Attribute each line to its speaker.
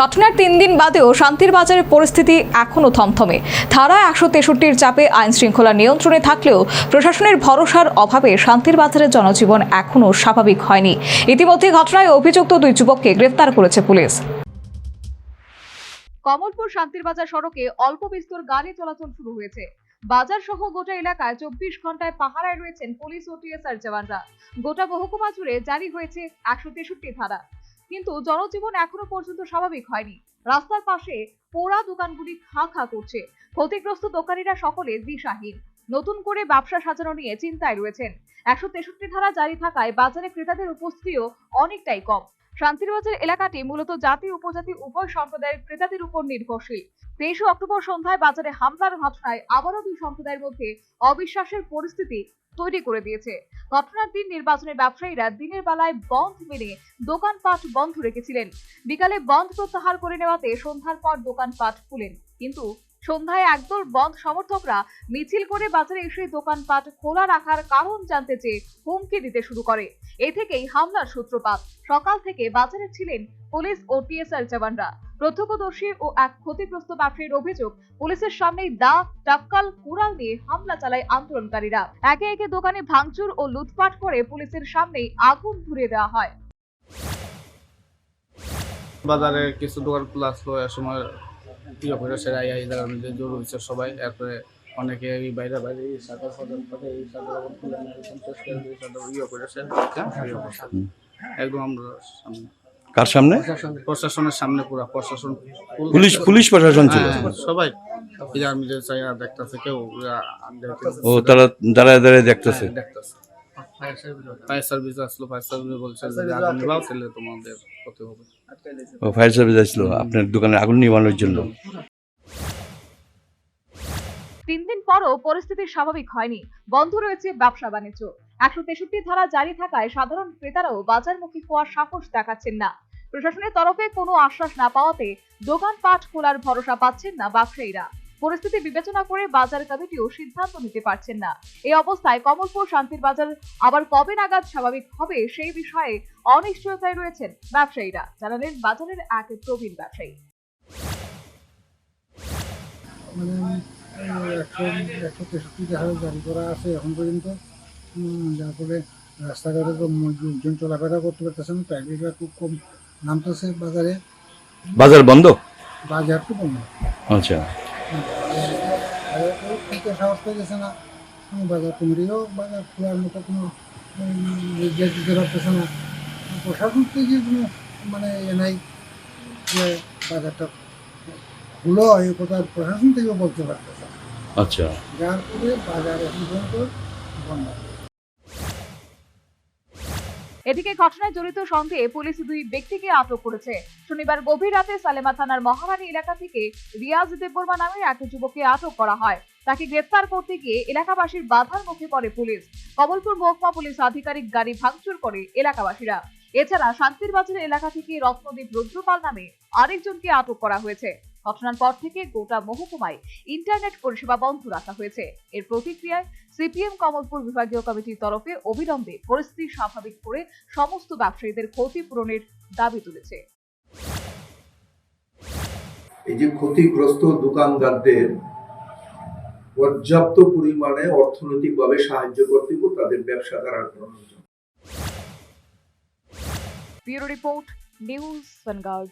Speaker 1: ঘটনার তিন দিন বাদেও শান্তির বাজারের পরিস্থিতি এখনও থমথমে। ধারা একশো তেষট্টির চাপে আইন শৃঙ্খলা নিয়ন্ত্রণে থাকলেও প্রশাসনের ভরসার অভাবে শান্তির বাজারের জনজীবন এখনও স্বাভাবিক হয়নি। ইতিমধ্যে ঘটনায় অভিযুক্ত দুই যুবককে গ্রেফতার করেছে পুলিশ। কমলপুর শান্তির বাজার সড়কে অল্প বিস্তর গাড়ি চলাচল শুরু হয়েছে। বাজার সহ গোটা এলাকায় চব্বিশ ঘন্টায় পাহারায় রয়েছেন পুলিশ ও টিএসআর জওয়ানরা। গোটা মহকুমা জুড়ে জারি হয়েছে একশো তেষট্টি ধারা। কিন্তু জনজীবন এখনও পর্যন্ত স্বাভাবিক হয়নি। রাস্তার পাশে পোড়া দোকানগুলি খা খা করছে। ক্ষতিগ্রস্ত দোকানিরা সকলে দিশাহীন। নতুন করে ব্যবসা সাজানো নিয়ে চিন্তায় রয়েছেন। একশো তেষট্টি ধারা জারি থাকায় বাজারে ক্রেতাদের উপস্থিতিও অনেকটাই কম। শান্তিরবাজার এলাকাটি মূলত জাতি, উপজাতি, উভয় সম্প্রদায়ের ক্রেতাদের উপর নির্ভরশীল। তেইশে অক্টোবর সন্ধ্যায় বাজারে হামলার ঘটনায় আবারও দুই সম্প্রদায়ের মধ্যে অবিশ্বাসের পরিস্থিতি তৈরি করে দিয়েছে। ঘটনার দিন নির্বাচনের ব্যবসায়ীরা দিনের বেলায় বন্ধ মেনে দোকানপাট বন্ধ রেখেছিলেন। বিকালে বন্ধ প্রত্যাহার করে নেওয়াতে সন্ধ্যার পর দোকানপাট খুলেন। কিন্তু সন্ধ্যায় একদল বন্ধ সমর্থকরা মিছিল করে বাজারে এসে দোকানপাট খোলা রাখার কারণ জানতে চেয়ে হুমকি দিতে শুরু করে। এ থেকেই হামলার সূত্রপাত। সকাল থেকে বাজারে ছিলেন পুলিশ ও টিএসআর জওয়ানরা। প্রত্যক্ষদর্শী ও এক ক্ষতিগ্রস্ত ব্যবসায়ীর অভিযোগ, পুলিশের সামনেই দা টাক্কাল, কুড়াল দিয়ে হামলা চালায় আন্দোলনকারীরা। একে একে দোকানে ভাঙচুর ও লুটপাট করে পুলিশের সামনেই আগুন ধরিয়ে দেওয়া হয়।
Speaker 2: বাজারে কিছু দোকান খোলা আসলো এ সময় ইয়ে করে সেরা এই জায়গার মধ্যে জোর হয়েছে সবাই। এরপরে অনেকে এই বাইরে বাইরে এই সাদা ফদর করে এই সাদা ইয়ে করেছে। ইয়ে একদম আমরা সামনে।
Speaker 3: কার সামনে?
Speaker 2: প্রশাসনের সামনে পুরো প্রশাসন।
Speaker 3: পুলিশ পুলিশ প্রশাসন ছিল?
Speaker 2: হ্যাঁ, সবাই। দেখতেছে কেউ
Speaker 3: ও তারা দাঁড়ায় দাঁড়ায় দেখতেছে?
Speaker 2: হ্যাঁ, দেখতেছে। ফায়ার সার্ভিস আসলো। ফায়ার সার্ভিস বলছে যে আগুন নিভাও তাহলে তোমাদের ক্ষতি হবে।
Speaker 3: ও ফায়ার সার্ভিস আসলো। আপনার দোকানে আগুন নিবানোর জন্য।
Speaker 1: তিন দিন পরও পরিস্থিতি স্বাভাবিক হয়নি। বন্ধ রয়েছে ব্যবসা বাণিজ্য। একশো তেষট্টি ধারা জারি থাকায় সাধারণ ক্রেতারাও বাজারমুখী হওয়ার সাহস দেখাচ্ছেন না। প্রশাসনের তরফে কোনো আশ্বাস না পাওয়াতে দোকানপাট খোলার ভরসা পাচ্ছেন না ব্যবসায়ীরা। পরিস্থিতি বিবেচনা করে বাজার কমিটিও সিদ্ধান্ত নিতে পারছেন না। এই অবস্থায় কমলপুর শান্তির বাজার আবার কবে নাগাদ স্বাভাবিক হবে সেই বিষয়ে অনিশ্চয়তায় রয়েছেন ব্যবসায়ীরা। জানালেন বাজারের এক প্রবীণ ব্যবসায়ী।
Speaker 4: মানে একশো তেষট্টি জারি করা আছে এখন পর্যন্ত। উম, যার ফলে রাস্তাঘাটে তো লোকজন চলাফেরা করতে পারতেছে না প্রাইভেটরা খুব কম নামতেছে বাজারে।
Speaker 3: বাজার বন্ধ?
Speaker 4: বাজার তো কম
Speaker 3: আচ্ছা।
Speaker 4: বাজার কেউ সাহস পেয়েছে না বাজার খোলার মতো কোনো দিতে পারতেছে না প্রশাসন থেকে কোনো মানে এ নাই যে বাজারটা খুলো এই কথা প্রশাসন থেকেও বলতে পারতেছে
Speaker 3: আচ্ছা।
Speaker 4: যার ফলে বাজার এখন পর্যন্ত বন্ধ।
Speaker 1: এদিকে ঘটনায় জড়িত সন্দেহে পুলিশ দুই ব্যক্তিকে আটক করেছে। শনিবার গভীর রাতে সালেমা থানার মহারানী এলাকা থেকে রিয়াজ দেববর্মা নামের এক যুবককে আটক করা হয়। তাকে গ্রেফতার করতে গিয়ে এলাকাবাসীর বাধার মুখে পড়ে পুলিশ। কমলপুর মহকুমা পুলিশ আধিকারিক গাড়ি ভাঙচুর করে এলাকাবাসীরা। এছাড়া শান্তির বাজার এলাকা থেকে রত্নদীপ রুদ্রপাল নামে আরেকজনকে আটক করা হয়েছে। ঘটনার পর থেকে গোটা মহকুমায় ইন্টারনেট পরিষেবা বন্ধ রাখা হয়েছে। এর প্রতিক্রিয়ায় সিপিএম কমলপুর বিভাগীয় কমিটির তরফে অবিলম্বে পরিস্থিতি স্বাভাবিক করে সমস্ত ব্যবসায়ীদের ক্ষতিপূরণের দাবি তুলেছে।
Speaker 5: এই যে ক্ষতিগ্রস্ত দোকানদারদের পর্যাপ্ত পরিমাণে অর্থনৈতিকভাবে সাহায্য করতে তাদের ব্যবসা জন্য।
Speaker 1: Bureau report news vanguard